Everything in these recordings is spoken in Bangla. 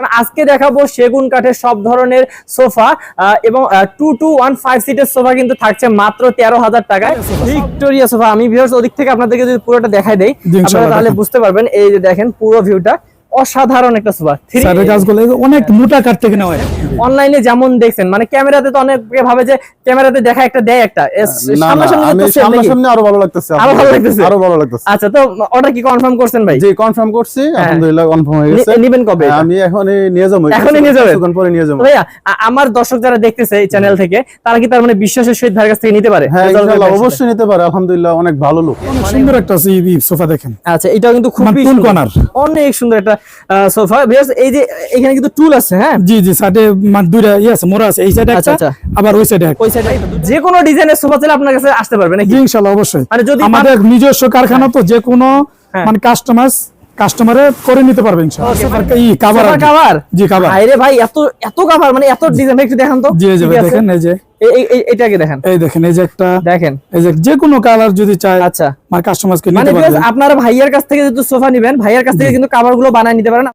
কারণ আজকে দেখাবো সেগুন কাঠের সব ধরনের সোফা এবং টু টু ওয়ান ফাইভ সিটের সোফা কিন্তু থাকছে মাত্র তেরো হাজার টাকায়। Victoria sofa. আমি ওদিক থেকে আপনাদেরকে যদি পুরোটা দেখাই দেই আপনারা তাহলে বুঝতে পারবেন। এই যে দেখেন পুরো ভিউটা অসাধারণ একটা সোফা এগুলো অনেক মোটা কাঠ থেকে নেওয়া হয়। অনলাইনে যেমন দেখছেন মানে ক্যামেরাতে তো অনেক ভাবে যে ক্যামেরাতে দেখা একটা দেয় একটা। সামনাসামনি আরও ভালো লাগতেছে আরও ভালো লাগতেছে? আরও ভালো লাগতেছে। আচ্ছা তো অর্ডার কি কনফার্ম করছেন ভাই? জি কনফার্ম করছি। আলহামদুলিল্লাহ কনফার্ম হয়ে গেছে। নিবেন কবে এটা? আমি এখনই নিয়ে যাব। এখনই নিয়ে যাবেন? কিছুক্ষণ পরে নিয়ে যাব। ভাইয়া আমার দর্শক যারা দেখতেছে এই চ্যানেল থেকে তারা কি তার মানে বিশ্বাসের সহিত ভাইয়ের কাছ থেকে নিতে পারে? হ্যাঁ ইনশাআল্লাহ অবশ্যই নিতে পারে। আলহামদুলিল্লাহ অনেক ভালো লোক অনেক সুন্দর একটা সোফা দেখেন। আচ্ছা এটাও কিন্তু খুবই সুন্দর। অনেক সুন্দর একটা সোফা এই যে এখানে কিন্তু টুল আছে হ্যাঁ? জি জি সাইডে মানে দুইটা ইয়ে আছে মোড়া আছে এই সাইডে আচ্ছা, আচ্ছা। আবার ওই সাইডে ওই সাইডে যে কোনো ডিজাইনের সোফা চাইলে আপনার কাছে আসতে পারবে নাকি? ইনশাআল্লাহ অবশ্যই। মানে যদি আমাদের নিজস্ব কারখানা তো যে কোনো হ্যাঁ। মানে কাস্টমাইজ কাস্টমারে করে নিতে পারবে ইনশাআল্লাহ। Okay, সোফার কভার জি কভার আরে ভাই এত এত কাভার মানে এত ডিজাইন একটু দেখান তো। জি জি কি ভাই, আছে? দেখেন এই যে। এই- এই- এই- এটাকে দেখেন। এই দেখেন এই যে একটা দেখেন। এই যে যে কোনো কালার যদি চায় আচ্ছা। আমার মানে নিতে পারবে। viewers, আপনারা ভাইয়ার কাছ থেকে যদি সোফা নেবেন ভাইয়ার কাছ থেকে কিন্তু কাভারগুলো বানায় নিতে পারেন।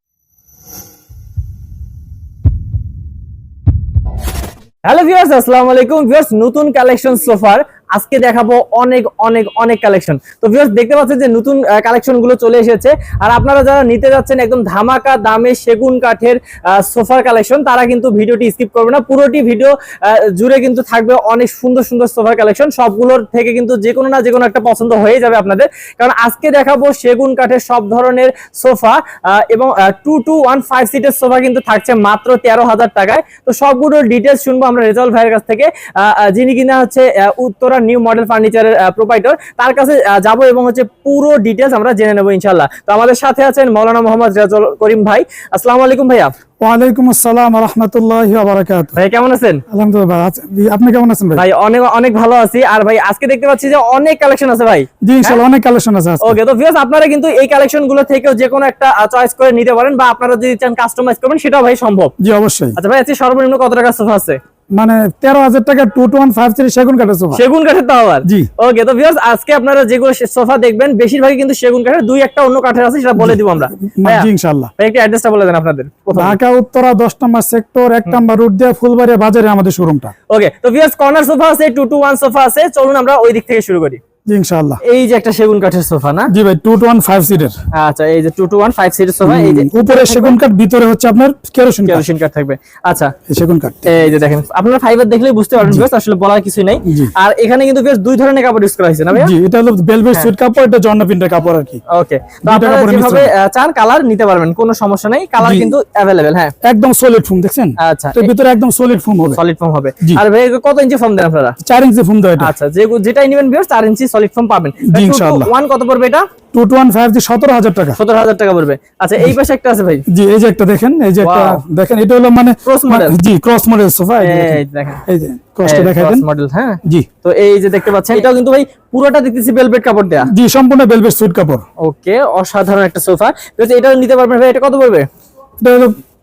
হ্যালো ভিউয়ার্স আসসালামু আলাইকুম। ভিউয়ার্স নতুন কালেকশন সোফার আজকে দেখাবো অনেক অনেক অনেক কালেকশন তো ভিউয়ার্স দেখতে পাচ্ছেন যে নতুন কালেকশনগুলো চলে এসেছে। আর আপনারা যারা নিতে যাচ্ছেন একদম ধামাকা দামে সেগুন কাঠের সোফার কালেকশন তারা কিন্তু ভিডিওটি স্কিপ করবে না। পুরোটি ভিডিও জুড়ে কিন্তু থাকবে অনেক সুন্দর সুন্দর সোফার কালেকশন সবগুলোর থেকে কিন্তু যে কোনো না যে কোনো একটা পছন্দ হয়ে যাবে আপনাদের। কারণ আজকে দেখাবো সেগুন কাঠের সব ধরনের সোফা এবং টু টু ওয়ান ফাইভ সিটের সোফা কিন্তু থাকছে মাত্র তেরো হাজার টাকায়। তো সবগুলোর ডিটেলস শুনব আমরা রেজাল্ট ভাইয়ের কাছ থেকে। যিনি কিনা হচ্ছে আহ, উত্তরা নিউ মডেল ফার্নিচারের প্রোপাইটর তার কাছে যাব এবং হচ্ছে পুরো ডিটেলস আমরা জেনে নেব ইনশাল্লাহ তো আমাদের সাথে আছেন মৌলানা মোহাম্মদ রেজাল করিম ভাই। আসসালামু আলাইকুম ভাইয়া। ওয়ালাইকুম আসসালাম রাহমাতুল্লাহি ওয়া বারাকাতুহু ভাই কেমন আছেন? আলহামদুলিল্লাহ আপনি কেমন আছেন ভাই? ভাই অনেক অনেক ভালো আছি। আর ভাই আজকে দেখতে পাচ্ছি যে অনেক কালেকশন আছে ভাই। জি ইনশাআল্লাহ অনেক কালেকশন আছে ওকে তো ভিউয়ার্স আপনারা কিন্তু এই কালেকশনগুলো থেকেও যে কোনো একটা চয়েস করে নিতে পারেন বা আপনারা যদি চান কাস্টমাইজ করবেন সেটাও ভাই সম্ভব। জি অবশ্যই। আচ্ছা ভাই আজকে সর্বনিম্ন কত টাকা সোফা আছে? মানে তেরো হাজার টাকা two two one five three সেগুন কাঠের সোফা সেগুন কাঠের তো আবার? জি। ওকে তো ভিউয়ার্স আজকে আপনারা যেগুলো সোফা দেখবেন বেশিরভাগই কিন্তু সেগুন কাঠের দুই একটা অন্য কাঠের আছে সেটা বলে দিব আমরা। জি ইনশাআল্লাহ। একটু অ্যাড্রেসটা বলে দেন আপনাদের ঢাকা উত্তরা দশ নম্বর সেক্টর এক নম্বর রুট দিয়ে ফুলবাড়িয়া বাজারে আমাদের শোরুমটা ওকে তো ভিউয়ার্স কর্নার সোফা আছে টু টু ওয়ান সোফা আছে চলুন আমরা ওই দিক থেকে শুরু করি। ইনশাআল্লাহ। এই যে একটা সেগুন কাঠের সোফা না? জি ভাই টু টু ওয়ান ফাইভ সিটের। আচ্ছা এই যে টু টু ওয়ান ফাইভ সিটের সোফা এই যে উপরে সেগুন কাঠ ভিতরে হচ্ছে আপনার কেরোসিন কেরোসিন কাঠ থাকবে। আচ্ছা সেগুন কাঠ। এই যে দেখেন আপনারা ফাইবার দেখলেই বুঝতে পারবেন viewers, আসলে বলার কিছু নাই। আর এখানে কিন্তু বেশ দুই ধরনের কাপড় ইউজ করা হয়েছে না ভাইয়া? জি এটা হলো বেলভেট সুইট কাপড় এটা জর্না প্রিন্টের কাপড় আর কি। ওকে তো আপনারা যেভাবে চান কালার নিতে পারবেন কোনো সমস্যা নাই কালার কিন্তু হ্যাঁ। একদম সলিড ফোম দেখছেন? আচ্ছা ভিতরে একদম সলিড ফোম হবে। সলিড ফর্ম হবে। আর ভাই কত ইঞ্চি ফর্ম দেন আপনারা? চার ইঞ্চি ফোম দেয় এটা। আচ্ছা যে যেটাই নেবেন 4 ইঞ্চি সলিড ফর্ম পাবেন। ইনশাআল্লাহ। ওয়ান কত পড়বে এটা? টু টু ওয়ান ফাইভ সতেরো হাজার টাকা। 17000 টাকা পড়বে। আচ্ছা এই পাশে একটা আছে ভাই। জি এই যে একটা দেখেন এই যে একটা দেখেন এটা হলো মানে Cross model। জি ক্রস মডেল সোফা এই দেখেন। এই যে ক্রসটা দেখাই দেন। মডেল হ্যাঁ? জি। তো এই যে দেখতে পাচ্ছেন এটাও কিন্তু ভাই পুরোটা দেখতেছি ভেলভেট কাপড় দেয়া। জি সম্পূর্ণ বেলভেট সুইট কাপড়। ওকে অসাধারণ একটা সোফা। এটা নিতে পারবেন ভাই এটা কত পড়বে? এটা হলো মাত্র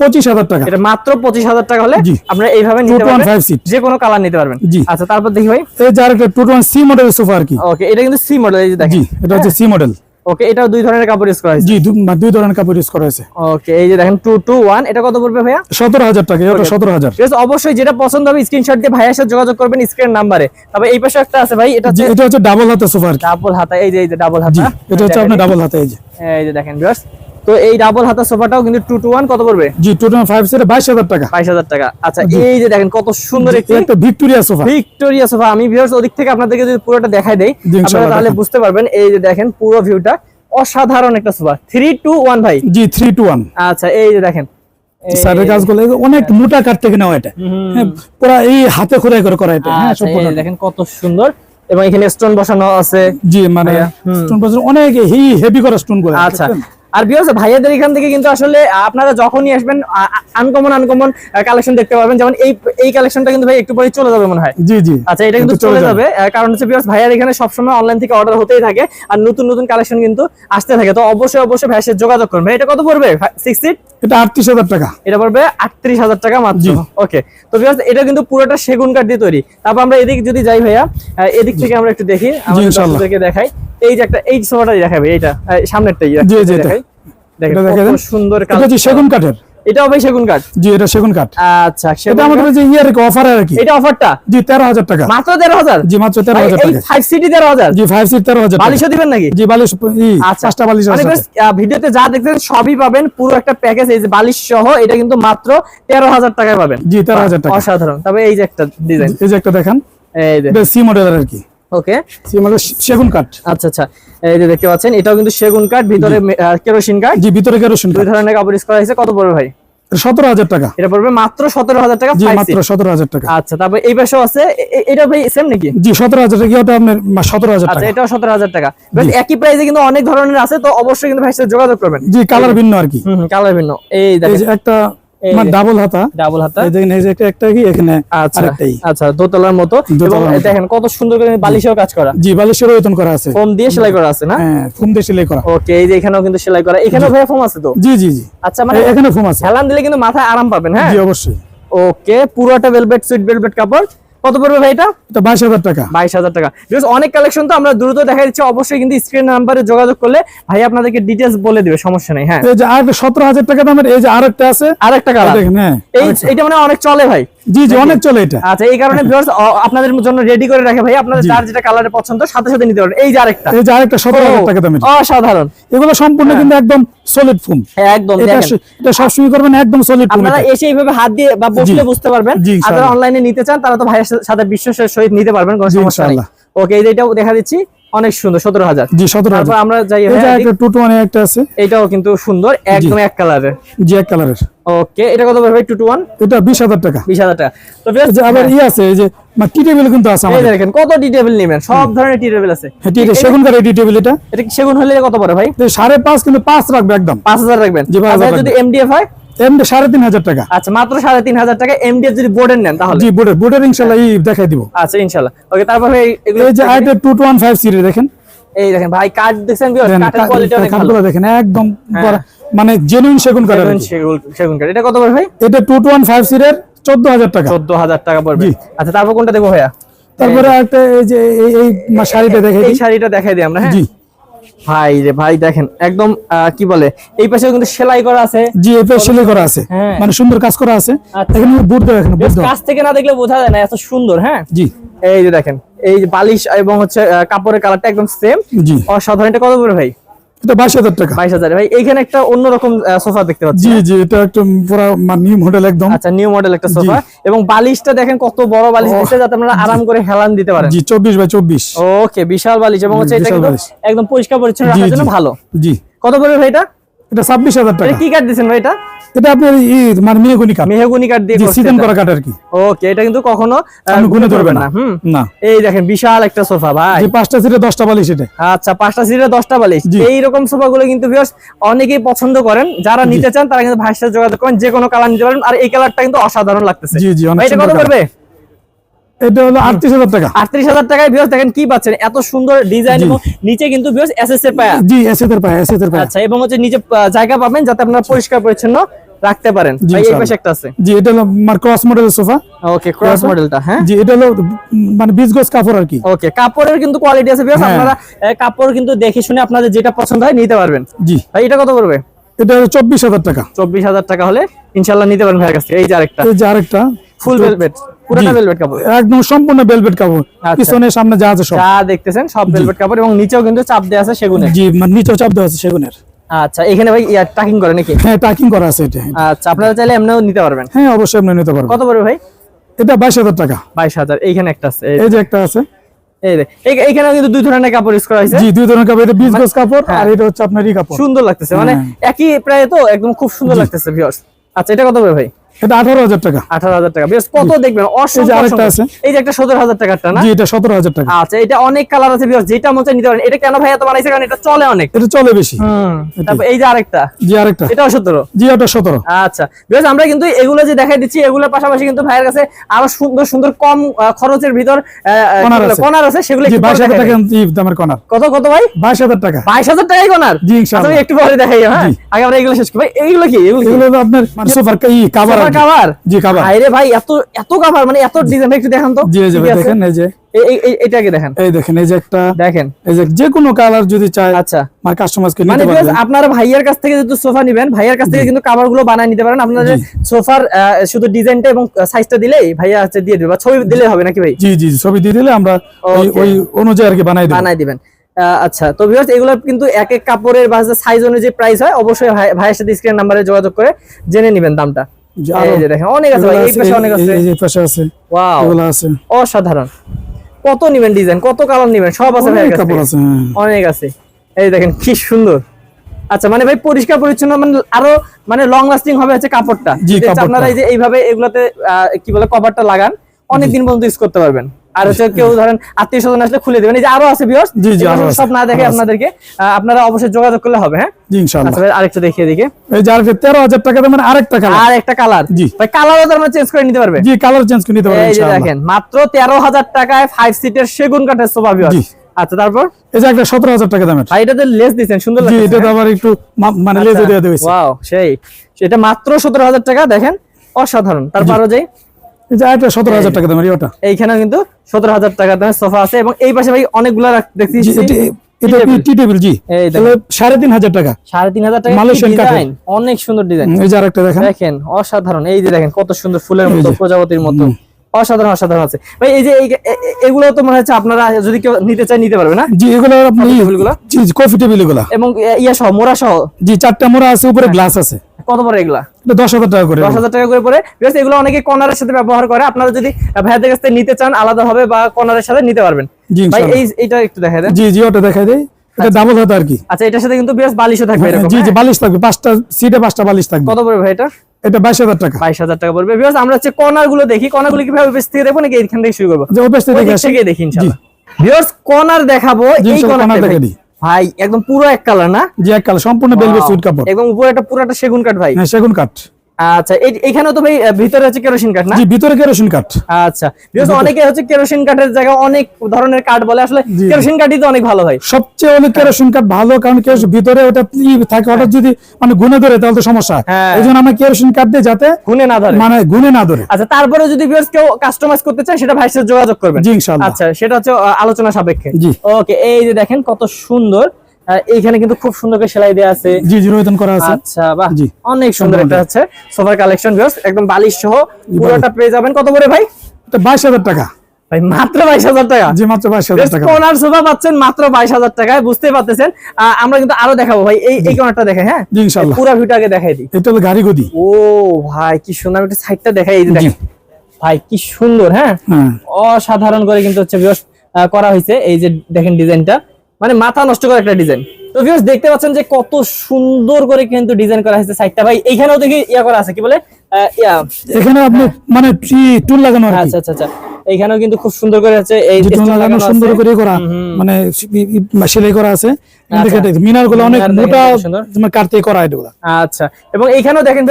পঁচিশ হাজার টাকা। এটা মাত্র পঁচিশ হাজার টাকা হলে আপনারা এইভাবে নিতে 215 পারবেন seat। যে কোনো কালার নিতে পারবেন। আচ্ছা তারপর দেখি ভাই। এই যে আরেকটা টু টু সি মডেলের সোফা আর কি। ওকে এটা কিন্তু সি মডেল এই যে দেখেন। এটা হচ্ছে সি মডেল ওকে এটাও দুই ধরনের কাপড় ইউজ করা হয়েছে। জি দুই ধরনের কাপড় ইউজ করা হয়েছে। ওকে এই যে দেখেন টু টু ওয়ান এটা কত পড়বে ভাইয়া? সতেরো হাজার টাকা এটা সতেরো হাজার। ঠিক আছে অবশ্যই যেটা পছন্দ হবে স্ক্রিনশট দিয়ে ভাইয়ের সাথে যোগাযোগ করবেন স্ক্রিন নাম্বারে তবে এই পাশে একটা আছে ভাই এটা হচ্ছে এটা হচ্ছে ডাবল হাতে সোফা ডাবল হাতা এই যে এই যে ডাবল হাতা। এটা হচ্ছে আপনার ডাবল হাতে এই যে। এই যে দেখেন ভিউয়ার্স তো এই ডাবল হাতা সোফাটাও কিন্তু টু টু ওয়ান কত পড়বে? জি টু টু ফাইভ সেটা বাইশ হাজার টাকা। বাইশ হাজার টাকা। আচ্ছা এই যে দেখেন কত সুন্দর একটি ভিক্টোরিয়া সোফা। Victoria sofa. আমি ভিউয়ার্স ওদিক থেকে আপনাদেরকে যদি পুরোটা দেখাই দেই আপনারা তাহলে বুঝতে পারবেন এই যে দেখেন পুরো ভিউটা অসাধারণ একটা সোফা। থ্রি টু ওয়ান ভাই। জি থ্রি টু ওয়ান আচ্ছা এই যে দেখেন সাইডের কাজগুলো অনেক মোটা কাঠ থেকে নেওয়া এটা। হ্যাঁ, পুরা এই হাতে খোদাই করে করা এটা। হ্যাঁ আচ্ছা, দেখেন কত সুন্দর। এবং এখানে স্টোন বসানো আছে। জি মানে। স্টোন বসানো অনেক হেভি করা স্টোন করে আচ্ছা। আর বিয়স ভাইয়াদের এখান থেকে কিন্তু আসলে আপনারা যখনই আসবেন আনকমন আনকমন কালেকশন দেখতে পাবেন যেমন এই এই কালেকশনটা কিন্তু ভাই একটু পরে চলে যাবে মনে হয়। জি জি। আচ্ছা এটা কিন্তু চলে যাবে। কারণ হচ্ছে বিকজ ভাইয়ার এখানে সবসময় অনলাইন থেকে অর্ডার হতেই থাকে। আর নতুন নতুন কালেকশন কিন্তু আসতে থাকে। তো অবশ্যই অবশ্যই ভাইয়ের সাথে যোগাযোগ করবেন। এটা কত পড়বে? সিক্স সিট এটা আটত্রিশ হাজার টাকা। এটা পড়বে আটত্রিশ হাজার টাকা মাত্র। ওকে তো বিকজ এটা কিন্তু পুরোটা সেগুন কাঠ দিয়ে তৈরি। তারপর আমরা এদিক যদি যাই ভাইয়া এদিক থেকে আমরা একটু দেখি। আমাদের দেখাই। এই যে একটা এই সোফাটাই দেখাবে এইটা আহ, সামনেরটাই জি, জি, এটা। দেখেন এটা সুন্দর এটা হচ্ছে সেগুন কাঠের। এটাও ভাই সেগুন কাঠ? জি এটা সেগুন কাঠ। আচ্ছা এটা আমাদের। যে ইয়ার অফার আর কি। এটা অফারটা জি তেরো হাজার টাকা। মাত্র তেরো হাজার? জি মাত্র তেরো হাজার এই টাকা। ফাইভ সিটি তেরো হাজার? জি ফাইভ সিট তেরো হাজার টাকা। বালিশও দিবেন নাকি? জি বালিশ আচ্ছা। পাঁচটা বালিশ মানে আছে ভিডিওতে যা দেখতেছেন সবই পাবেন পুরো একটা প্যাকেজ এই যে বালিশ সহ এটা কিন্তু মাত্র তেরো হাজার টাকায় পাবেন। জি তেরো হাজার টাকা। অসাধারণ। তবে এই যে একটা ডিজাইন এই যে একটা দেখেন। এই যে। এটা সি মডেলের আর কি। ওকে। সেগুন কাঠ। আচ্ছা আচ্ছা। এই যে দেখতে পাচ্ছেন এটাও কিন্তু সেগুন কাঠ ভিতরে কেরোসিন কাঠ। জি ভিতরে কেরোসিন দুই ধরনের কাপড় ইউজ করা হয়েছে। কত পড়বে ভাই? সতেরো হাজার টাকা। এটা পড়বে মাত্র সতেরো হাজার টাকা মাত্র সতেরো হাজার টাকা। আচ্ছা তারপর এই পাশেও আছে। এটা ভাই সেম নাকি? জি সতেরো হাজার টাকা। ওটা আপনার সতেরো হাজার টাকা। এটাও সতেরো হাজার টাকা। একই প্রাইসে কিন্তু অনেক ধরনের আছে তো অবশ্যই কিন্তু সাথে যোগাযোগ করবেন। জি কালার ভিন্ন আর কি। কালার ভিন্ন। এই একটা মানে ডাবল হাতা। ডাবল হাতা। এই দেখেন এই যে একটা একটা কি এখানে আচ্ছা আচ্ছা দোতলার মতো। এবং দেখেন কত সুন্দর করে বালিশেও কাজ করা। জি বালিশের করা আছে। ফোম দিয়ে সেলাই করা আছে না? হ্যাঁ ফোম দিয়ে সেলাই করা। ওকে এই যে এখানেও কিন্তু সেলাই করা। এখানেও ভাই ফোম আছে তো? জি জি জি। আচ্ছা মানে এখানে ফোম আছে। হেলান দিলে কিন্তু মাথায় আরাম পাবেন হ্যাঁ? জি অবশ্যই। ওকে পুরোটা ভেলভেট সুইট ভেলভেট কাপড়। কত পড়বে ভাই এটা? তো বাইশ হাজার টাকা। বাইশ হাজার টাকা। বিকজ অনেক কালেকশন তো আমরা দ্রুত দেখা দিচ্ছি। অবশ্যই কিন্তু স্ক্রিন নম্বরে যোগাযোগ করলে ভাই আপনাদেরকে ডিটেইলস বলে দিবে সমস্যা নেই হ্যাঁ। এই যে আর সতেরো হাজার টাকা দামের এই যে আরেকটা আছে। আরেকটা কালার দেখেন হ্যাঁ। এই এটা মানে অনেক চলে ভাই। জি জি অনেক চলে এটা। আচ্ছা এই কারণে অ- আপনাদের জন্য রেডি করে রাখে ভাই। আপনাদের যার যেটা কালারে পছন্দ সাথে সাথে নিতে পারেন এই যে আরেকটা। এই যে আরেকটা সতেরো হাজার টাকা দামের। অসাধারণ। এগুলো সম্পূর্ণ কিন্তু একদম সলিড ফোম হ্যাঁ, একদম এটা সবসময় করবেন একদম সলিড ফোম আপনারা এসে এইভাবে হাত দিয়ে বা বসলে বুঝতে পারবেন। জি, আর যারা অনলাইনে নিতে চান তারা তো ভাইয়ের সাথে বিশ্বাসের সহিত নিতে পারবেন কোনো সমস্যা নেই। ওকে এই যে এটাও দেখা দিচ্ছি। অনেক সুন্দর সতেরো হাজার। জি সতেরো হাজার। আমরা যাই হ্যাঁ, একটা টু টু একটা আছে। এটাও কিন্তু সুন্দর একদম এক কালারের। জি এক কালারের। ওকে এটা কত পড়বে টু টু ওয়ান এটা বিশ হাজার টাকা। বিশ হাজার টাকা। তো আবার ই আছে এই যে টি টেবিল কিন্তু আছে আমাদের। দেখেন কত টি টেবিল নেবেন? সব ধরনের টি টেবিল আছে। হ্যাঁ, সেগুন কাঠের টি টেবিল এটা। এটা সেগুন হলে কত পড়ে ভাই? সাড়ে পাঁচ কিন্তু পাঁচ রাখবে একদম। পাঁচ হাজার রাখবেন। ভাই যদি এমডিএফ হয় সাড়ে তিন হাজার টাকা। আচ্ছা মাত্র সাড়ে তিন হাজার টাকা এমডিএফ যদি বোর্ডের নেন তাহলে? জি বোর্ডের বোর্ডের ইনশাল্লাহ ই দেখাই দিব। আচ্ছা ইনশাল্লাহ। ওকে তারপর এই যে আইটা two two one five series দেখেন। এই দেখেন ভাই কাঠ দেখছেন কাঠের কোয়ালিটি অনেক ভালো। দেখেন একদম মানে জেনুইন সেগুন সেগুন কাঠ এটা কত পড়বে ভাই? এটা টু টু ওয়ান ফাইভ চোদ্দ হাজার টাকা। চোদ্দ হাজার টাকা পড়বে। আচ্ছা তারপর কোনটা দেবো ভাইয়া? তারপরে একটা এই যে এই শাড়িটা দেখে এই শাড়িটা দেখাই দিই আমরা হ্যাঁ? জি। ভাই রে ভাই দেখেন একদম আহ, কি বলে এই পাশেও কিন্তু সেলাই করা আছে। জি এই পাশে সেলাই করা আছে। হ্যাঁ। মানে সুন্দর কাজ করা আছে। দেখেন এখানে বুট দেওয়া এখানে বুট বেশ দেওয়া। থেকে না দেখলে বোঝা যায় না এত সুন্দর হ্যাঁ? জি। এই যে দেখেন এই যে বালিশ এবং হচ্ছে কাপড়ের কালারটা একদম সেম জি। অসাধারণ। এটা কত বড় ভাই? এটা বাইশ হাজার টাকা। বাইশ হাজার। ভাই এখানে একটা অন্যরকম সোফা দেখতে পাচ্ছি। জি জি এটা একটা পুরো নিউ মডেল একদম। আচ্ছা নিউ মডেল একটা সোফা। এবং বালিশটা দেখেন কত বড় বালিশ। দিতে যাতে আপনারা আরাম করে হেলান দিতে পারেন। জি চব্বিশ বাই চব্বিশ। ওকে বিশাল বালিশ। এবং হচ্ছে এটা কিন্তু। একদম পরিষ্কার পরিচ্ছন্ন রাখার জন্য ভালো। জি। কত করে ভাই এটা? এটা ছাব্বিশ হাজার টাকা। কি কাঠ দিচ্ছেন ভাই এটা? এটা আপনার ই মানে মেহগুনি কাঠ। মেহগুনি কাঠ দিয়ে সিজন করা কাঠ আর কি। ওকে এটা কিন্তু কখনো গুনে ধরবে না। না। এই দেখেন বিশাল একটা সোফা ভাই। যে পাঁচটা সিটে দশটা বালিশ এটা। আচ্ছা পাঁচটা সিটের দশটা বালিশ। জি। এইরকম সোফা গুলো কিন্তু viewers অনেকেই পছন্দ করেন। যারা নিতে চান তারা কিন্তু ভাইয়ের সাথে যোগাযোগ করেন যে কোনো কালার নিতে পারেন। আর এই কালারটা কিন্তু অসাধারণ লাগতেছে। জি, জি, এটা কত করবে এটা হলো আটত্রিশ হাজার টাকা। আটত্রিশ হাজার টাকায় ভিউস দেখেন কি পাচ্ছেন? এত সুন্দর ডিজাইন এবং নিচে কিন্তু ভিউস এসএস এর পায়া। জি এসেদের পায় এসেদের পায়। আচ্ছা এবং হচ্ছে নিচে জায়গা পাবেন যাতে আপনারা পরিষ্কার পরিচ্ছন্ন রাখতে পারেন। ভাই এই পাশে একটা আছে। জি এটা হলো আমার ক্রস মডেলের সোফা ওকে ক্রস মডেলটা হ্যাঁ। জি এটা হলো মানে বিশ গজ কাপড় আর কি। ওকে কাপড়ের কিন্তু কোয়ালিটি আছে ভিউস হ্যাঁ। আপনারা কাপড় কিন্তু দেখে শুনে আপনাদের যেটা পছন্দ হয় নিতে পারবেন। জি। ভাই এটা কত পড়বে? এটা হলো চব্বিশ হাজার টাকা। চব্বিশ হাজার টাকা হলে ইনশাল্লাহ নিতে পারেন ভাইয়ের কাছ থেকে। এই যে আরেকটা। এই যে আরেকটা। ফুল ভেলভেট পুরোটা ভেলভেট কাপড়। একদম সম্পূর্ণ বেলভেট কাপড়। আচ্ছা। পিছনে সামনে যা আছে সব। যা দেখতেছেন সব ভেলভেট কাপড় এবং নিচেও কিন্তু চাপ দেওয়া আছে সেগুনের। জি মানে নিচেও চাপ দেওয়া আছে সেগুনের। আচ্ছা এখানে ভাই টাকিং করে নাকি? হ্যাঁ টাকিং করা আছে এটা। আচ্ছা আপনারা চাইলে এমনিও নিতে পারবেন। হ্যাঁ অবশ্যই আপনি নিতে পারবেন কত পড়বে ভাই? এটা বাইশ হাজার টাকা। বাইশ হাজার এইখানে একটা আছে এই- যে একটা আছে। এই যে এই- কিন্তু দুই ধরনের কাপড় ইউজ করা হয়েছে। জি দুই ধরনের কাপড় এটা বিশ গজ কাপড় হ্যাঁ। আর এটা হচ্ছে আপনার ই কাপড়। সুন্দর লাগতেছে মানে হ্যাঁ। একই প্রায় তো একদম খুব সুন্দর লাগতেছে ভিউয়ার্স আচ্ছা এটা কত ভাই? এটা টাকা। আঠারো হাজার টাকা। বেশ কত দেখবেন? অসংখ্য আরেকটা আছে। এই যে একটা সতেরো হাজার টাকারটা না? জি এটা সতেরো হাজার টাকা। আচ্ছা এটা অনেক কালার আছে ভিউয়ার্স যেটা মনে হচ্ছে নিতে পারেন। এটা কেন ভাই এত বানাইছে কারণ এটা চলে অনেক। এটা চলে বেশি। হুম। তারপর এই যে আরেকটা। জি আরেকটা। এটাও সতেরো? জি ওটা সতেরো। আচ্ছা। বেশ আমরা কিন্তু এগুলো যে দেখাই দিচ্ছি এগুলোর পাশাপাশি কিন্তু ভাইয়ের কাছে আরও সুন্দর সুন্দর কম খরচের ভিতর কি বলে, আছে। সেগুলো টাকা দামের কর্নার কত কত ভাই? বাইশ হাজার টাকা। বাইশ হাজার টাকাই কর্নার জি, ইনশাআল্লাহ। আচ্ছা, আমি একটু পরে দেখাই হ্যাঁ? আগে আমরা এগুলো শেষ করি। ভাই এইগুলো কি? এগুলো এগুলো আপনার সোফার ই কাভার সোফার কাভার জি কাভার আরে ভাই এত এত কাভার মানে এত ডিজাইন একটু দেখান তো। জি এই যে কি ভাই আছে? দেখেন এই যে। এই- এই- এই- এটাকে দেখেন। এই দেখেন এই যে একটা দেখেন। এই যে যে কোনো কালার যদি চায় আচ্ছা। আমার কাস্টমারকে মানে নিতে viewers, পারবে আপনারা ভাইয়ের কাছ থেকে যেহেতু সোফা নিবেন ভাইয়ের কাছ থেকে কিন্তু কাভারগুলো বানায় নিতে পারেন। আপনাদের সোফার শুধু ডিজাইনটা এবং সাইজটা দিলেই ভাইয়া হচ্ছে দিয়ে দেবে ছবি দিলে হবে নাকি ভাই? জি জি ছবি দিয়ে দিলে আমরা ওই অনুযায়ী আর কি বানাই দেবো। বানাই দিবেন। আচ্ছা তো ভিউয়ার্স এগুলো কিন্তু এক এক কাপড়ের বা সাইজ অনুযায়ী প্রাইস হয়। অবশ্যই ভাই- ভাইয়ের সাথে স্ক্রিন নাম্বারে যোগাযোগ করে জেনে নেবেন দামটা। দেখেন অনেক আছে ভাই এই পাশে অনেক আছে। এই পাশে আছে। ওয়াও এগুলো আছে। অসাধারণ। কত নিবেন ডিজাইন কত কালার নিবেন সব আছে অনেক কাপড় আছে হ্যাঁ। অনেক আছে। এই দেখেন কি সুন্দর। আচ্ছা মানে ভাই পরিষ্কার পরিচ্ছন্ন মানে আরও মানে লং লাস্টিং হবে হচ্ছে কাপড়টা। আপনারা এই যে এইভাবে এগুলাতে কি বলে কভারটা লাগান। অনেক দিন পর্যন্ত ইউজ করতে পারবেন। আর হচ্ছে কেউ ধরেন আত্মীয় স্বজন আসলে খুলে দিবেন। এই যে আরও আছে আছে। সব না দেখে আপনাদেরকে আপনারা অবশ্যই যোগাযোগ করলে হবে হ্যাঁ? আচ্ছা আরেকটা দেখিয়ে দিকে। এই যে তেরো হাজার টাকা দামের আরেকটা কালার আর একটা কালার জি। ভাই কালারও তার চেঞ্জ করে নিতে পারবে। জি কালার চেঞ্জ করে নিতে পারবেন এই যে দেখেন মাত্র তেরো হাজার টাকায় ফাইভ সিটের সেগুন কাঠের সোফা আচ্ছা তারপর? এই যে একটা সতেরো হাজার টাকা দামের। ভাই এটাতে লেস সুন্দর জি লাগছে এটা তো আবার একটু মানে দেওয়া ওয়াও সেই। মাত্র হাজার টাকা দেখেন অসাধারণ। তারপরও যাই। সতেরো হাজার টাকা দামের ওটা। এইখানেও কিন্তু সতেরো হাজার টাকা দামের সোফা আছে এবং এই পাশে ভাই অনেকগুলা দেখছি এটা এটা টি টেবিল জি। এই দেখেন। তাহলে সাড়ে তিন হাজার টাকা। সাড়ে তিন হাজার টাকা। ডিজাইন অনেক সুন্দর ডিজাইন এই যে আরেকটা দেখেন। দেখেন অসাধারণ। এই যে দেখেন কত সুন্দর ফুলের মতো প্রজাপতির মতো। অসাধারণ অসাধারণ আছে। ভাই এই যে এগুলো তো মনে হচ্ছে আপনারা যদি কেউ নিতে চায় নিতে পারবে না? জি এগুলো আপনি? জি কফি টেবিল এগুলা। এবং ইয়া সহ মোড়া সহ। জি চারটা মোড়া আছে উপরে গ্লাস আছে। কত পরে এগুলা? দশ হাজার টাকা করে। দশ হাজার টাকা করে পরে। বিকজ এগুলো অনেকে কর্নারের সাথে ব্যবহার করে। আপনারা যদি ভাইয়াদের কাছ থেকে নিতে চান আলাদা হবে বা কর্নারের সাথে নিতে পারবেন। ভাই এই এইটা একটু দেখা দেন। জি জি ওটা দেখাই দেয় এটা ডাবল হাত আর কি। আচ্ছা এটার সাথে কিন্তু বেশ বালিশও থাকবে এরকম জি জি হ্যাঁ? বালিশ থাকবে। পাঁচটা সিটে পাঁচটা বালিশ থাকবে। কত পড়বে ভাই এটা? এটা বাইশ হাজার টাকা। বাইশ হাজার টাকা পড়বে। আমরা হচ্ছে কর্নারগুলো দেখি। কর্নারগুলো কীভাবে থেকে দেখব নাকি এইখান থেকে শুরু করব? যে থেকে দেখে দেখি ইনশাআল্লাহ ভিউয়ার্স কর্নার দেখাবো। এই কর্নার দেখে। ভাই একদম পুরো এক কালার না? জি এক কালার সম্পূর্ণ বেলভেট সুইট কাপড়। একদম উপরে একটা পুরো একটা সেগুন কাঠ ভাই। হ্যাঁ সেগুন কাঠ। আচ্ছা এইখানেও তো ভাই ভিতরে হচ্ছে কেরোসিন কাঠ না? জি ভিতরে কেরোসিন কাঠ আচ্ছা বিকজ অনেকে হচ্ছে কেরোসিন কাঠের জায়গায় অনেক ধরনের কাঠ বলে। আসলে কেরোসিন কাঠই তো অনেক ভালো ভাই সবচেয়ে অনেক কেরোসিন কাঠ ভালো কারণ কেরোসিন ভিতরে ওটা থাকে ওটা যদি মানে গুনে ধরে তাহলে তো সমস্যা। হ্যাঁ। এই জন্য আমরা কেরোসিন কাঠ দিই যাতে গুনে না ধরে। মানে গুনে না ধরে। আচ্ছা তারপরে যদি ভিউয়ার্স কেউ কাস্টমাইজ করতে চায় সেটা ভাইয়ের সাথে যোগাযোগ করবেন। জি ইনশাআল্লাহ আচ্ছা সেটা হচ্ছে আলোচনা সাপেক্ষে। জি। ওকে এই যে দেখেন কত সুন্দর এইখানে কিন্তু খুব সুন্দর করে সেলাই দেওয়া আছে। জি জি রোহিতন করা আছে। আচ্ছা বাহ জি। অনেক সুন্দর একটা হচ্ছে সোফার কালেকশন ভিউয়ার্স একদম বালিশ সহ পুরোটা পেয়ে যাবেন। কত করে ভাই? এটা বাইশ হাজার টাকা। ভাই মাত্র বাইশ হাজার টাকা? জি মাত্র বাইশ হাজার টাকা। কোনার সোফা পাচ্ছেন মাত্র বাইশ হাজার টাকায় বুঝতে পারতেছেন। আমরা কিন্তু আরও দেখাবো ভাই এই এই কোনারটা দেখে হ্যাঁ? জি, ইনশাআল্লাহ। পুরো ভিউটা আগে দেখাই দিই। এটা হলো গাড়ি গদি। ও ভাই কি সুন্দর একটা সাইডটা দেখাই এই যে দেখেন। ভাই কি সুন্দর হ্যাঁ? হ্যাঁ। অসাধারণ করে কিন্তু হচ্ছে করা হয়েছে। এই যে দেখেন ডিজাইনটা মানে মাথা নষ্ট করা একটা ডিজাইন তো ভিউস দেখতে পাচ্ছেন যে কত সুন্দর করে কিন্তু ডিজাইন করা হয়েছে সাইডটা ভাই এইখানেও দেখি ইয়া করা আছে কি বলে? আহ, ইয়া এখানে আপনি মানে টুল লাগানো আছে আচ্ছা আচ্ছা আচ্ছা। এইখানেও কিন্তু খুব সুন্দর করে আছে এই লাগানো লাগানো সুন্দর করে করা। মানে সেলাই করা আছে। আচ্ছা। মিনারগুলো অনেক মোটা তোমার কাটতে করা এগুলো। আচ্ছা এবং এইখানেও দেখেন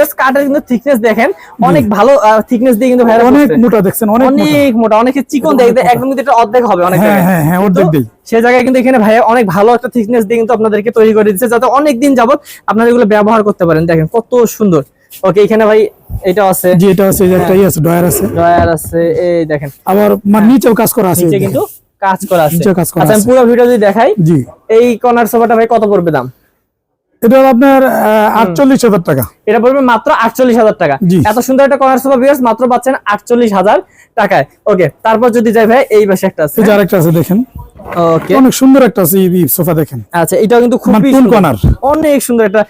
কিন্তু থিকনেস দেখেন অনেক ভালো থিকনেস দিয়ে কিন্তু অনেক মোটা দেখছেন অনেক মোটা। অনেক মোটা অনেকে চিকন দেয় একদম কিন্তু এটা অর্ধেক হবে অনেক হ্যাঁ হ্যাঁ হ্যাঁ অর্ধেক কিন্তু দেই। সে জায়গায় কিন্তু এখানে ভাইয়া অনেক ভালো একটা থিকনেস দিয়ে কিন্তু আপনাদেরকে তৈরি করে দিচ্ছে যাতে অনেক দিন যাবত আপনারা এগুলো ব্যবহার করতে পারেন। দেখেন কত সুন্দর। ওকে এখানে ভাই এটা আছে। জি এটা আছে এই যে একটা ইয়ে আছে ডয়ার আছে। ড্রয়ার আছে এই দেখেন। আবার মানে নিচেও কাজ করা আছে নিচে কিন্তু কাজ করা আছে। নিচে কাজ করা আচ্ছা আমি পুরো ভিডিও যদি দেখাই জি। এই কর্নার সোফাটা ভাই কত পড়বে দাম? এটা আপনার আটচল্লিশ হাজার টাকা। এটা পড়বে মাত্র আটচল্লিশ হাজার টাকা। এত সুন্দর একটা কর্নার সোফা ভিউয়ার্স মাত্র পাচ্ছেন আটচল্লিশ হাজার টাকায়। ওকে তারপর যদি যাই ভাই এই পাশে একটা আছে। আরেকটা আছে দেখেন। অনেক সুন্দর একটা সোফা দেখেন। আচ্ছা কিন্তু মানে tool অনেক সুন্দর একটা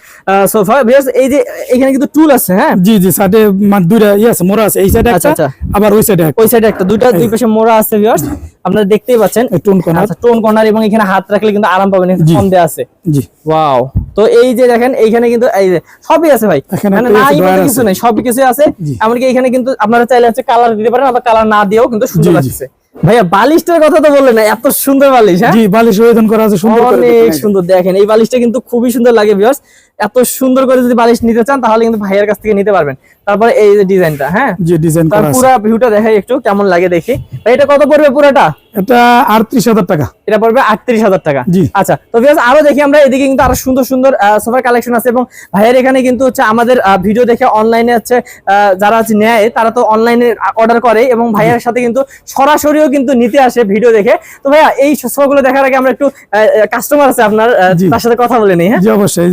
সোফা। ভিউয়ার্স এই যে এখানে কিন্তু টুল আছে হ্যাঁ? জি জি সাইডে মানে দুইটা ইয়ে আছে মোড়া আছে। এই সাইডে আচ্ছা, একটা আচ্ছা। আবার ওই সাইডে ওই সাইডে একটা দুইটা দুই পাশে মোড়া আছে ভিউয়ার্স আপনারা দেখতেই পাচ্ছেন। টুন কর্নার টোন কর্নার এবং এখানে হাত রাখলে কিন্তু আরাম পাবেন জি। আছে। জি। ওয়াও তো এই যে দেখেন এইখানে কিন্তু এই যে সবই আছে ভাই। মানে নাই কিছু। নেই সব কিছু আছে। এমনকি এখানে কিন্তু আপনারা চাইলে কালার দিতে পারেন আবার কালার না দিয়েও কিন্তু সুন্দর। লাগছে ভাইয়া বালিশটার কথা তো বললেন না এত সুন্দর বালিশ হ্যাঁ? জি বালিশ আবেদন করা আছে সুন্দর অনেক সুন্দর দেখেন এই বালিশটা কিন্তু খুবই সুন্দর লাগে ভিউয়ার্স এত সুন্দর করে যদি বালিশ নিতে চান তাহলে কিন্তু ভাইয়ের কাছ থেকে নিতে পারবেন। তারপরে এই যে ডিজাইনটা হ্যাঁ? যে ডিজাইন তার পুরো ভিউটা দেখাই একটু কেমন লাগে দেখি। ভাই এটা কত পড়বে পুরোটা? এটা আটত্রিশ হাজার টাকা। এটা পড়বে আটত্রিশ হাজার টাকা। জি। আচ্ছা তো viewers, আরও দেখি আমরা এদিকে কিন্তু আরও সুন্দর সুন্দর সোফার কালেকশন আছে এবং ভাইয়ের এখানে কিন্তু হচ্ছে আমাদের ভিডিও দেখে অনলাইনে হচ্ছে আহ, যারা হচ্ছে নেয় তারা তো অনলাইনে অর্ডার করে এবং ভাইয়ের সাথে কিন্তু সরাসরিও কিন্তু নিতে আসে ভিডিও দেখে। তো ভাইয়া এই সোফাগুলো দেখার আগে আমরা একটু কাস্টমার আছে আপনার তার সাথে কথা বলে নিই হ্যাঁ? জি অবশ্যই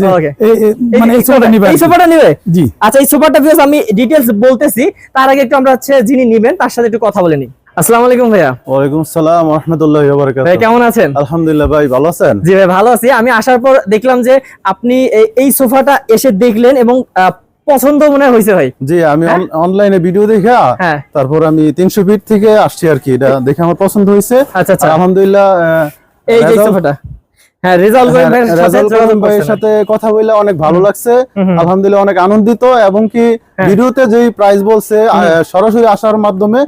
এই মানে এই সোফাটা নিবে এই সোফাটা নিবে? জি। আচ্ছা এই সোফাটা viewers আমি বলতেছি তার আগে একটু আমরা হচ্ছে যিনি নিবেন তার সাথে একটু কথা বলে নিই। আসসালামু আলাইকুম ভাইয়া। ওয়ালাইকুম সালাম রহমতুল্লাহ ভাই কেমন আছেন? আলহামদুলিল্লাহ ভাই ভালো আছেন? জি ভাই ভালো আছি। আমি আসার পর দেখলাম যে আপনি এই- এই সোফাটা এসে দেখলেন এবং পছন্দ মনে হয়েছে ভাই। জি আমি হ্যাঁ? অনলাইনে ভিডিও দেখা হ্যাঁ। তারপর আমি তিনশো ফিট থেকে আসছি আর কি। এটা দেখে আমার পছন্দ হয়েছে। আচ্ছা, আচ্ছা। আলহামদুলিল্লাহ এই যে সোফাটা। হ্যাঁ রেজাল্ট হ্যাঁ, ভাইয়ের সাথে কথা বলে অনেক ভালো লাগছে হুম, হুম। আলহামদুলিল্লাহ অনেক আনন্দিত এবং কি। ভিডিওতে যেই প্রাইস বলছে সরাসরি আসার মাধ্যমে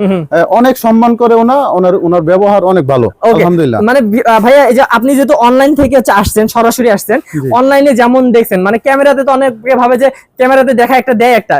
অনেক সম্মান করে ওনা ওনার ওনার ব্যবহার অনেক ভালো। আলহামদুলিল্লাহ। মানে ভাইয়া এই যে আপনি যেহেতু অনলাইন থেকে আসছেন সরাসরি আসছেন অনলাইনে যেমন দেখছেন মানে ক্যামেরাতে তো অনেকে ভাবে যে ক্যামেরাতে দেখা একটা দেয় একটা।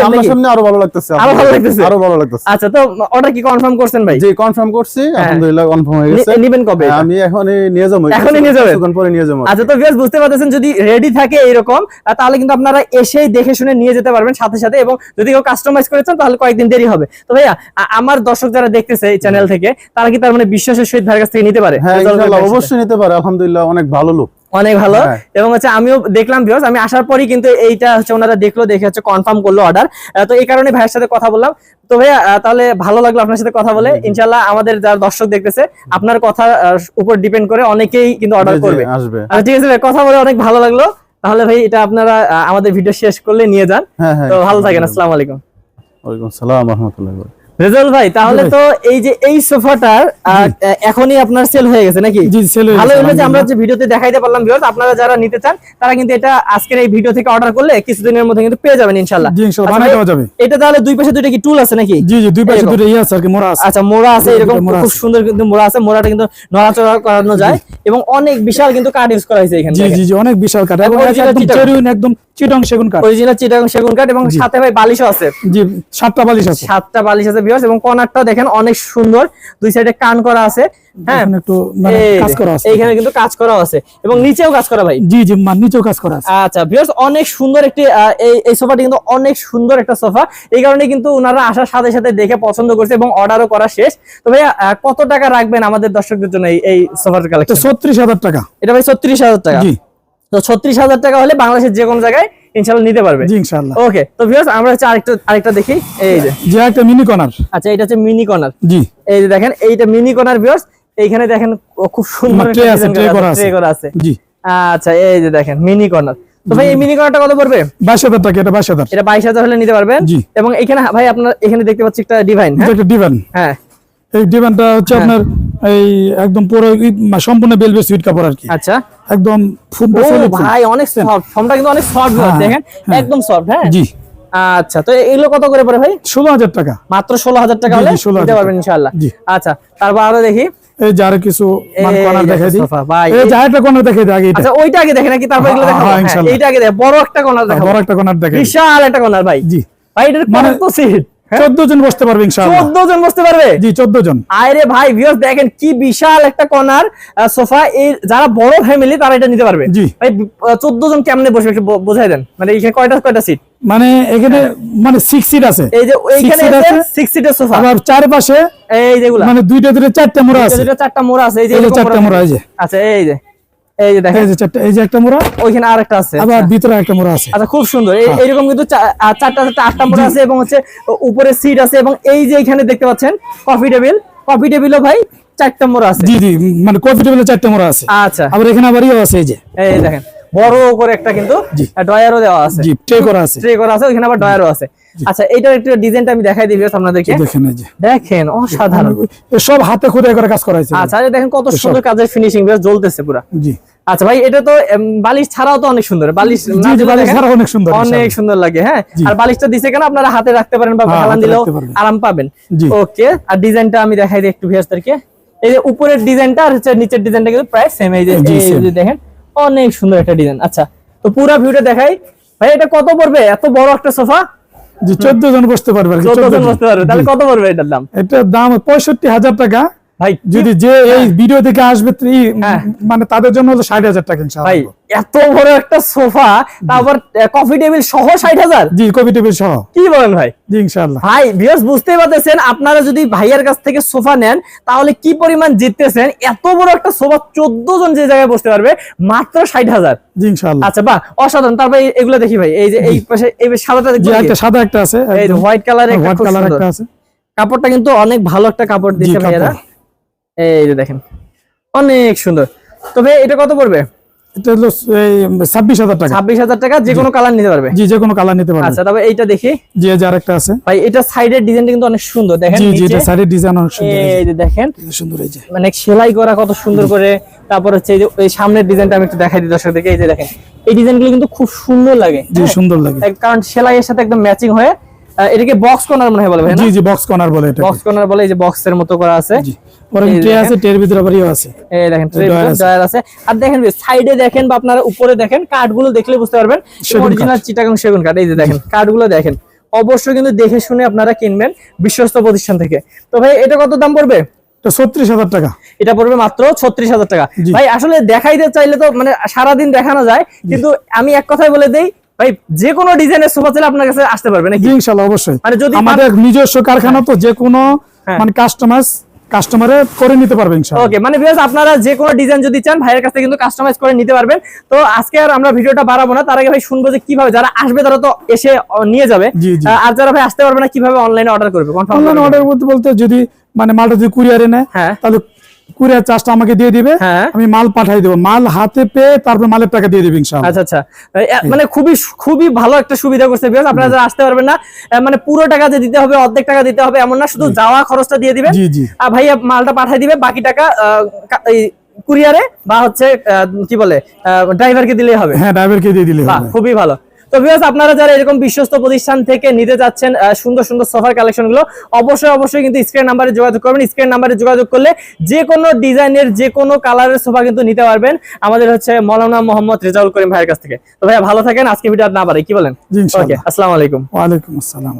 সামনাসামনি আরও ভালো লাগতেছে আরও ভালো লাগতেছে? আরও ভালো লাগতেছে। আচ্ছা তো অর্ডার কি কনফার্ম করছেন ভাই? জি কনফার্ম করছি আলহামদুলিল্লাহ কনফার্ম হয়ে গেছে। নিবেন কবে আমি এখনই নিয়ে যাব। এখনই নিয়ে যাবেন? পরে নিয়ে যাব। আচ্ছা তো ভিউয়ার্স বুঝতে পারতেছেন যদি রেডি থাকে এরকম তাহলে কিন্তু আপনারা এসেই দেখে শুনে নিয়ে যেতে পারবেন সাথে সাথে এবং যদি কেউ কাস্টমাইজ করেছেন তাহলে কয়েকদিন দেরি হবে। তো ভাইয়া আমার দর্শক যারা দেখতেছে এই চ্যানেল থেকে তারা কি তার মানে বিশ্বাসের সহিত ভাইয়ের কাছ থেকে নিতে পারে? হ্যাঁ ইনশাআল্লাহ? অবশ্যই নিতে পারে। আলহামদুলিল্লাহ অনেক ভালো লোক। অনেক ভালো। হ্যাঁ। এবং হচ্ছে আমিও দেখলাম ভিউয়ার্স আমি আসার পরই কিন্তু এইটা হচ্ছে ওনারা দেখল দেখে হচ্ছে কনফার্ম করল অর্ডার তো এই কারণে ভাইয়ের সাথে কথা বললাম। তো ভাইয়া তাহলে ভালো লাগল আপনার সাথে কথা বলে। ইনশাল্লাহ আমাদের যারা দর্শক দেখতেছে আপনার কথা উপর ডিপেন্ড করে অনেকেই কিন্তু অর্ডার করবে। আসবে। আচ্ছা ঠিক আছে ভাই কথা বলে অনেক ভালো লাগল। তাহলে ভাই এটা আপনারা আমাদের ভিডিও শেষ করলে নিয়ে যান। হ্যাঁ হ্যাঁ তো ভালো থাকেন আসসালামু আলাইকুম। ওয়ালাইকুম সালাম রহমতুল্লাহ। রেজাল ভাই তাহলে তো এই যে এই সোফাটার এখনই আপনার সেল হয়ে গেছে নাকি? জি সেল ভালো হলো যে আমরা যে ভিডিওতে দেখাইতে পারলাম ভিউয়ার্স আপনারা যারা নিতে চান তারা কিন্তু এটা আজকের এই ভিডিও থেকে অর্ডার করলে কিছুদিনের মধ্যে কিন্তু পেয়ে যাবেন ইনশাআল্লাহ। জি ইনশাআল্লাহ আচ্ছা বানাই দেওয়া যাবে এটা তাহলে দুই পাশে কি টুল আছে নাকি? জি জি দুই পাশে দুটো ইয়ে আছে আর কি মোড়া আছে। আচ্ছা মোড়া আছে এরকম খুব সুন্দর কিন্তু মোড়া আছে মোড়াটা কিন্তু নড়াচড়া করানো যায়। এবং অনেক বিশাল কিন্তু কাঠ ইউজ করা হয়েছে এখানে জি জি জি অনেক বিশাল কাঠ একদম original একদম চিটং সেগুন কাঠ অরিজিনাল চিটাগং সেগুন কাঠ এবং সাথে ভাই বালিশও আছে। জি সাতটা বালিশ আছে। সাতটা বালিশ আছে ভিউয়ার্স এবং কর্নারটাও দেখেন অনেক সুন্দর। দুই সাইডে কান করা আছে। হ্যাঁ। এখানে একটু মানে কাজ করা আছে। এইখানে কিন্তু কাজ করা আছে। এবং নিচেও কাজ করা ভাই। জি জি মান নিচেও কাজ করা আছে। আচ্ছা ভিউয়ার্স অনেক সুন্দর একটি এই এই সোফাটি কিন্তু অনেক সুন্দর একটা সোফা। এই কারণে কিন্তু ওনারা আসার সাথে সাথে দেখে পছন্দ করছে এবং অর্ডারও করা শেষ। তো ভাইয়া কত টাকা রাখবেন আমাদের দর্শকদের জন্য এই- এই সোফার কালেকশন ছত্রিশ হাজার টাকা। এটা ভাই ছত্রিশ হাজার টাকা। জি। তো ছত্রিশ হাজার টাকা হলে বাংলাদেশের যে কোনো জায়গায় নিতে পারবে। জি ইনশাআল্লাহ। ওকে তো ভিউয়ার্স আমরা হচ্ছে আরেকটা আরেকটা দেখি। এই যে। যে একটা মিনি কর্নার আচ্ছা এটা হচ্ছে মিনি কর্নার জি। এই যে দেখেন এইটা মিনি কর্নার ভিউয়ার্স এইখানে দেখেন খুব সুন্দর tray আছে, tray করা আছে। ট্রে করা আছে। জি। আচ্ছা এই যে দেখেন মিনি কর্নার তো ভাই এই মিনি কর্নারটা কত পড়বে? টাকা এটা এটা বাইশ হাজার হলে নিতে পারবেন। এবং এখানে ভাই আপনার এখানে দেখতে পাচ্ছি একটা ডিভাইন হ্যাঁ? একটা ডিভান হ্যাঁ। এই ডিভানটা হচ্ছে হ্যাঁ। আপনার এই একদম পুরো সম্পূর্ণ বেলবে সুইট কাপড় আর কি। আচ্ছা। একদম ভাই অনেক সফট ফর্মটা কিন্তু অনেক সফট হ্যাঁ, দেখেন? হ্যাঁ। একদম সফট হ্যাঁ? জি। আচ্ছা তো এগুলো কত করে পড়ে ভাই? ষোলো হাজার টাকা। মাত্র ষোলো হাজার টাকা হলে জি, 16,000 নিতে পারবেন জি। আচ্ছা তারপর আরও দেখি। এই যে আরও কিছু মানে কর্নার দেখাই দিই। ভাই, এই যে এই- আরেকটা কর্নার দেখাই দিই আগে এটা আচ্ছা ওইটা আগে দেখে নাকি তারপর এগুলো হ্যাঁ, দেখাবো? হ্যাঁ, হ্যাঁ। এইটা আগে দেখে বড় একটা কর্নার দেখাবো। বড় একটা কর্নার দেখাই। বিশাল একটা কর্নার ভাই। জি। ভাই এটার মানে- কত সিট চোদ্দ জন বসতে পারবে ইনশাআল্লাহ। চোদ্দ জন বসতে পারবে? জি চোদ্দ জন। আরে ভাই ভিউয়ার্স দেখেন কি বিশাল একটা কর্নার সোফা এই যারা বড় ফ্যামিলি তারা এটা নিতে পারবে। জি। ভাই চোদ্দ জন কেমনে বসবে একটু বোঝাই দেন। মানে এখানে কয়টা কয়টা সিট মানে এখানে মানে সিক্স সিট আছে। এই যে এইখানে সিটের সোফা আবার চারপাশে এই যেগুলা মানে দুইটা দুইটা চারটা মোড়া আছে। দুটো চারটা মোড়া আছে। এই যে চারটা মোড়া, যে। আচ্ছা এই যে। এই যে দেখেন। এই যে চারটা এই যে একটা মোড়া ওইখানে আরেকটা আছে। আবার ভিতরে একটা মোড়া আছে। আচ্ছা খুব সুন্দর। এইরকম কিন্তু চারটা চারটা আটটা মোড়া আছে এবং হচ্ছে উপরে সিট আছে এবং এই যে এখানে দেখতে পাচ্ছেন কফি টেবিল কফি টেবিলও ভাই চারটা মোড়া আছে। জি জি মানে কফি টেবিলে চারটা মোড়া আছে। আচ্ছা। আবার এখানে আবার ইয়ে আছে এই যে। এই দেখেন বড় করে একটা কিন্তু জি। ডয়ারও দেওয়া আছে। জি ট্রে করা আছে। ট্রে করা আছে ওখানে আবার ডয়ারও আছে। আচ্ছা এইটার একটু ডিজাইনটা আমি দেখাই দিবি আপনাদেরকে। দেখেন এই যে। দেখেন অসাধারণ। সব হাতে খোদাই করে কাজ করা হয়েছে আচ্ছা দেখেন কত সুন্দর কাজের ফিনিশিং বেশ জ্বলতেছে পুরা। জি। আচ্ছা ভাই এটা তো বালিশ ছাড়াও তো অনেক সুন্দর। বালিশ বালিশ দেখেন ছাড়া অনেক সুন্দর অনেক সুন্দর লাগে হ্যাঁ? আর বালিশটা দিছে কেন? আপনারা হাতে রাখতে পারেন বা হ্যাঁ, হেলান দিলেও আরাম পাবেন। ওকে আর ডিজাইনটা আমি দেখাই দিই একটু ভিউয়ার্সদেরকে এই যে উপরের ডিজাইনটা আর হচ্ছে নিচের ডিজাইনটা কিন্তু প্রায় সেম এই। যে দেখেন অনেক সুন্দর একটা ডিজাইন। আচ্ছা তো পুরো ভিউটা দেখাই। ভাই এটা কত পড়বে? এত বড় একটা সোফা? জি চোদ্দ জন বসতে পারবে চোদ্দ 14 জন জন। বসতে পারবে। তাহলে কত পড়বে এটার দাম? এটার দাম পঁয়ষট্টি হাজার টাকা। ভাই যদি যে এই ভিডিও থেকে আসবে হ্যাঁ। মানে তাদের জন্য হলো ষাট হাজার টাকা ভাই এত বড় একটা সোফা তারপর কফি টেবিল সহ ষাট হাজার? জি কবি টেবিল সহ। কি বলেন ভাই? জি ইনশাআল্লাহ। ভাই ভিউয়ার্স বুঝতেই পারতেছেন আপনারা যদি ভাইয়ার কাছ থেকে সোফা নেন তাহলে কি পরিমাণ জিততেছেন? এত বড় একটা সোফা চোদ্দ জন যে জায়গায় বসতে পারবে মাত্র ষাট হাজার। জি ইনশাআল্লাহ। আচ্ছা বাহ অসাধারণ তারপর এগুলো দেখি ভাই এই যে এই পাশে এই সাদাটা দেখি একটা সাদা একটা আছে এই হোয়াইট কালারের হোয়াইট কালার একটা আছে। কাপড়টা কিন্তু অনেক ভালো একটা কাপড় দিচ্ছে জি, ভাইয়ারা। এই যে দেখেন অনেক সুন্দর। তো ভাই এটা কত পড়বে? এটা হলো ছাব্বিশ হাজার টাকা। ছাব্বিশ হাজার টাকা যে কোনো কালার নিতে পারবে। জি যে কোনো কালার নিতে পারবে। আচ্ছা তবে এইটা দেখি। জি এই যে আরেকটা আছে। ভাই এটা সাইডের ডিজাইনটা কিন্তু অনেক সুন্দর। দেখেন জি জি এটা সাইডের ডিজাইন অনেক সুন্দর। এই যে দেখেন। সুন্দর এই যে। মানে সেলাই করা কত সুন্দর করে। তারপর হচ্ছে এই যে এই সামনের ডিজাইনটা আমি একটু দেখাই দিই দর্শকদেরকে। এই যে দেখেন এই ডিজাইনগুলো কিন্তু খুব সুন্দর লাগে। জি হ্যাঁ? সুন্দর লাগে। কারণ সেলাইয়ের সাথে একদম ম্যাচিং হয়ে এটাকে বক্স কর্নার মনে হয় বলে ভাই জি জি বক্স কর্নার বলে এটা বক্স কর্নার বলে এই যে বক্সের মতো করা আছে। জি। ওর এই ট্রে আছে ট্রের ভিতরে আবার আছে। এই দেখেন ড্রয়ার আছে। আছে। আর দেখেন সাইডে দেখেন বা আপনারা উপরে দেখেন কাঠগুলো দেখলে বুঝতে পারবেন অরিজিনাল চিটাগাং সেগুন কাঠ এই যে দেখেন কাঠগুলো দেখেন। অবশ্যই কিন্তু দেখে শুনে আপনারা কিনবেন বিশ্বস্ত প্রতিষ্ঠান থেকে। তো ভাই এটা কত দাম পড়বে? ছত্রিশ হাজার টাকা। এটা পড়বে মাত্র ছত্রিশ হাজার টাকা। ভাই আসলে দেখাইতে চাইলে তো মানে সারাদিন দেখানো যায় কিন্তু আমি এক কথাই বলে দেই ভাই যে কোনো ডিজাইনের সোফা চাইলে আপনার কাছে আসতে পারবে নাকি? অবশ্যই। মানে যদি আমাদের নিজস্ব কারখানা তো যে কোনো হ্যাঁ। মানে কাস্টমাইজ কাস্টমারে করে নিতে পারবে ইনশাআল্লাহ। ওকে মানে বিকজ আপনারা যে কোনো ডিজাইন যদি চান ভাইয়ের কাছে কিন্তু কাস্টমাইজ করে নিতে পারবেন। তো আজকে আর আমরা ভিডিওটা বাড়াবো না তার আগে ভাই শুনব যে কীভাবে যারা আসবে তারা তো এসে নিয়ে যাবে। আর যারা ভাই আসতে পারবে না কীভাবে অনলাইনে অর্ডার করবে? কনফার্ম অনলাইন অর্ডার বলতে বলতে যদি মানে মালটা যদি কুরিয়ারে নেয় হ্যাঁ। তাহলে কুরিয়ার চার্জটা আমাকে দিয়ে দিবে। হ্যাঁ। আমি মাল পাঠাই দেবো। মাল হাতে পেয়ে তারপর মালের টাকা দিয়ে দিবে আচ্ছা আচ্ছা। মানে খুবই খুবই ভালো একটা সুবিধা করছে বিকজ আপনারা যারা আসতে পারবেন না মানে পুরো টাকা যে দিতে হবে অর্ধেক টাকা দিতে হবে এমন না শুধু যাওয়া খরচটা দিয়ে জি আর ভাইয়া মালটা পাঠিয়ে দিবে বাকি টাকা কুরিয়ারে বা হচ্ছে কি বলে ড্রাইভারকে দিলেই হবে। হ্যাঁ ড্রাইভারকে দিয়ে দিলে হবে। খুবই ভালো। তো ভিউয়ার্স আপনারা যারা এরকম বিশ্বস্ত প্রতিষ্ঠান থেকে নিতে যাচ্ছেন সুন্দর সুন্দর সোফার কালেকশনগুলো অবশ্যই অবশ্যই কিন্তু স্ক্রিন নাম্বারে যোগাযোগ করবেন। স্ক্রিন নাম্বারে যোগাযোগ করলে যে কোনো ডিজাইনের যে কোনো কালারের সোফা কিন্তু নিতে পারবেন। আমাদের হচ্ছে মৌলানা মোহাম্মদ রেজাউল করিম ভাইয়ের কাছ থেকে। তো ভাইয়া ভালো থাকেন। আজকে ভিডিও না পারে কি বলেন? ওকে আসসালামু আলাইকুম। ওয়ালাইকুম আসসালাম।